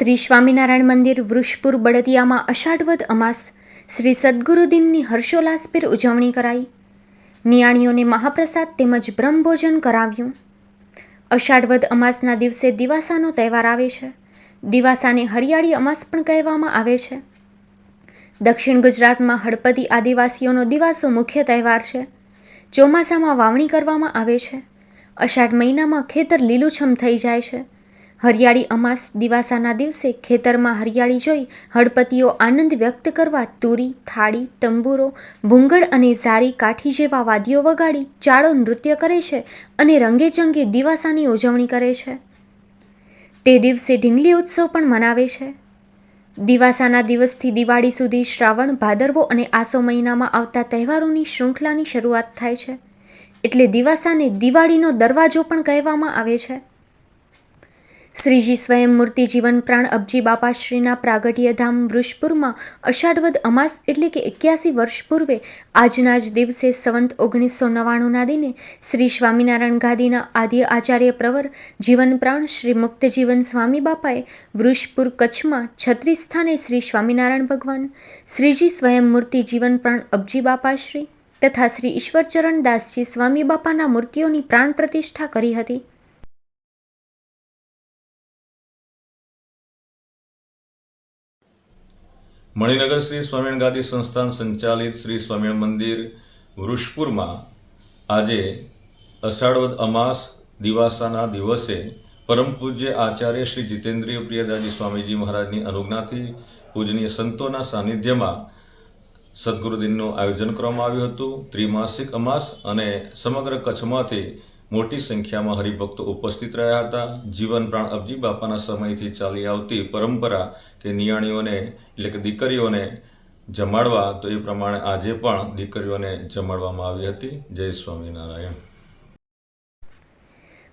શ્રી સ્વામિનારાયણ મંદિર વૃષપુર બળદિયામાં અષાઢવદ અમાસ શ્રી સદગુરુદિનની હર્ષોલ્લાસભેર ઉજવણી કરાઈ. નિયાણીઓને મહાપ્રસાદ તેમજ બ્રહ્મભોજન કરાવ્યું. અષાઢવદ અમાસના દિવસે દિવાસાનો તહેવાર આવે છે. દિવાસાને હરિયાળી અમાસ પણ કહેવામાં આવે છે. દક્ષિણ ગુજરાતમાં હળપતિ આદિવાસીઓનો દિવાસો મુખ્ય તહેવાર છે. ચોમાસામાં વાવણી કરવામાં આવે છે. અષાઢ મહિનામાં ખેતર લીલુંછમ થઈ જાય છે. હરિયાળી અમાસ દિવાસાના દિવસે ખેતરમાં હરિયાળી જોઈ હળપતિઓ આનંદ વ્યક્ત કરવા તુરી, થાળી, તંબુરો, ભૂંગળ અને ઝારી કાઠી જેવા વાદ્યો વગાડી ચાળો નૃત્ય કરે છે અને રંગેચંગે દિવાસાની ઉજવણી કરે છે. તે દિવસે ઢીંગલી ઉત્સવ પણ મનાવે છે. દિવાસાના દિવસથી દિવાળી સુધી શ્રાવણ, ભાદરવો અને આસો મહિનામાં આવતા તહેવારોની શૃંખલાની શરૂઆત થાય છે. એટલે દિવાસાને દિવાળીનો દરવાજો પણ કહેવામાં આવે છે. શ્રીજી સ્વયં મૂર્તિ જીવન પ્રાણ અબજી બાપાશ્રીના પ્રાગટ્ય ધામ વૃષપુરમાં અષાઢવદ અમાસ એટલે કે એક્યાસી વર્ષ પૂર્વે આજના જ દિવસે સંવંત ઓગણીસો નવ્વાણુંના દિને શ્રી સ્વામિનારાયણ ગાદીના આદ્ય આચાર્ય પ્રવર જીવન પ્રાણ શ્રી મુક્ત જીવન સ્વામી બાપાએ વૃષપુર કચ્છમાં છત્રીસ સ્થાને શ્રી સ્વામિનારાયણ ભગવાન, શ્રીજી સ્વયં મૂર્તિ જીવન પ્રાણ અબજી બાપાશ્રી તથા શ્રી ઈશ્વરચરણ દાસજી સ્વામી બાપાના મૂર્તિઓની પ્રાણ પ્રતિષ્ઠા કરી હતી. મણિનગર શ્રી સ્વામિનારાયણ ગાદી સંસ્થાન સંચાલિત શ્રી સ્વામિનારાયણ મંદિર વૃષપુરમાં આજે અષાઢવદ અમાસ દિવાસાના દિવસે પરમ પૂજ્ય આચાર્ય શ્રી જીતેન્દ્રિય પ્રિયદાજી સ્વામીજી મહારાજની અનુજ્ઞાથી પૂજનીય સંતોના સાનિધ્યમાં સદગુરુદિનનું આયોજન કરવામાં આવ્યું હતું. ત્રિમાસિક અમાસ અને સમગ્ર કચ્છમાંથી મોટી સંખ્યામાં હરિભક્તો ઉપસ્થિત રહ્યા હતા. જીવન પ્રાણ અબજી બાપાના સમયથી ચાલી આવતી પરંપરા કે નિયાણીઓને, એટલે કે દીકરીઓને જમાડવા, તો એ પ્રમાણે આજે પણ દીકરીઓને જમાડવામાં આવી હતી. જય સ્વામિનારાયણ.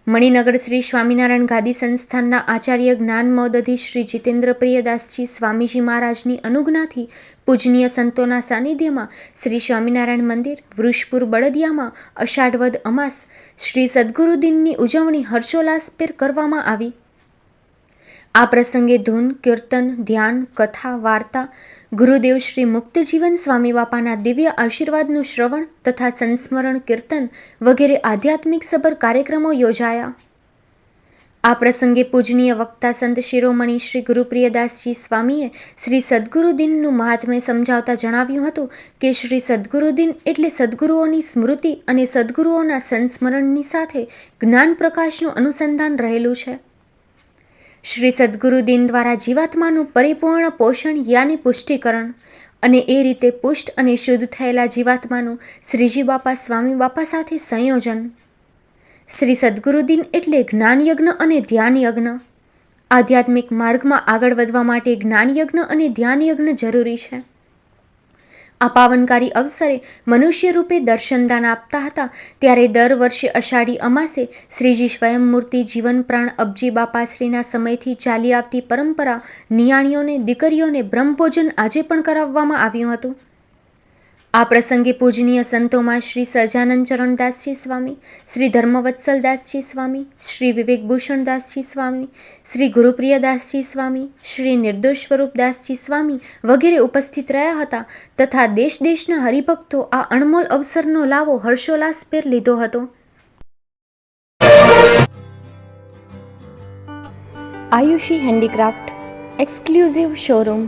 મણિનગર શ્રી સ્વામિનારાયણ ગાદી સંસ્થાનના આચાર્ય જ્ઞાન મૌદધી શ્રી જીતેન્દ્ર પ્રિયદાસજી સ્વામીજી મહારાજની અનુજ્ઞાથી પૂજનીય સંતોના સાનિધ્યમાં શ્રી સ્વામિનારાયણ મંદિર, વૃષપુર બળદિયામાં અષાઢવદ અમાસ, શ્રી સદગુરુદિનની ઉજવણી હર્ષોલ્લાસભેર કરવામાં આવી. આ પ્રસંગે ધૂન, કીર્તન, ધ્યાન, કથા, વાર્તા, ગુરુદેવ શ્રી મુક્તજીવન સ્વામી બાપાના દિવ્ય આશીર્વાદનું શ્રવણ તથા સંસ્મરણ, કીર્તન વગેરે આધ્યાત્મિક સભર કાર્યક્રમો યોજાયા. આ પ્રસંગે પૂજનીય વક્તા સંત શિરોમણી શ્રી ગુરુપ્રિયદાસજી સ્વામીએ શ્રી સદગુરુદિનનું મહાત્મ્ય સમજાવતા જણાવ્યું હતું કે શ્રી સદગુરુદિન એટલે સદગુરુઓની સ્મૃતિ અને સદગુરુઓના સંસ્મરણની સાથે જ્ઞાન પ્રકાશનું અનુસંધાન રહેલું છે. શ્રી સદગુરુ દિન દ્વારા જીવાત્માનું પરિપૂર્ણ પોષણ યાની પુષ્ટિકરણ અને એ રીતે પુષ્ટ અને શુદ્ધ થયેલા જીવાત્માનું શ્રીજી બાપા, સ્વામી બાપા સાથે સંયોજન. શ્રી સદગુરુ દિન એટલે જ્ઞાન યજ્ઞ અને ધ્યાન યજ્ઞ આધ્યાત્મિક માર્ગમાં આગળ વધવા માટે જ્ઞાનયજ્ઞ અને ધ્યાન યજ્ઞ જરૂરી છે. આ પાવનકારી અવસરે મનુષ્ય રૂપે દર્શનદાન આપતા હતા. ત્યારે દર વર્ષે અષાઢી અમાસે શ્રીજી સ્વયંમૂર્તિ જીવનપ્રાણ અબજી બાપાશ્રીના સમયથી ચાલી આવતી પરંપરા, નિયાણીઓને, દીકરીઓને બ્રહ્મભોજન આજે પણ કરાવવામાં આવ્યું હતું. આ પ્રસંગે પૂજનીય સંતોમાં શ્રી સજાનંદ ચરણદાસજી સ્વામી, શ્રી ધર્મવત્સલદાસજી સ્વામી, શ્રી વિવેકભૂષણદાસજી સ્વામી, શ્રી ગુરુપ્રિયદાસજી સ્વામી, શ્રી નિર્દોષ સ્વરૂપદાસજી સ્વામી વગેરે ઉપસ્થિત રહ્યા હતા તથા દેશ દેશના હરિભક્તો આ અણમોલ અવસરનો લાવો હર્ષોલ્લાસભેર લીધો હતો. Aayushi handicraft, exclusive showroom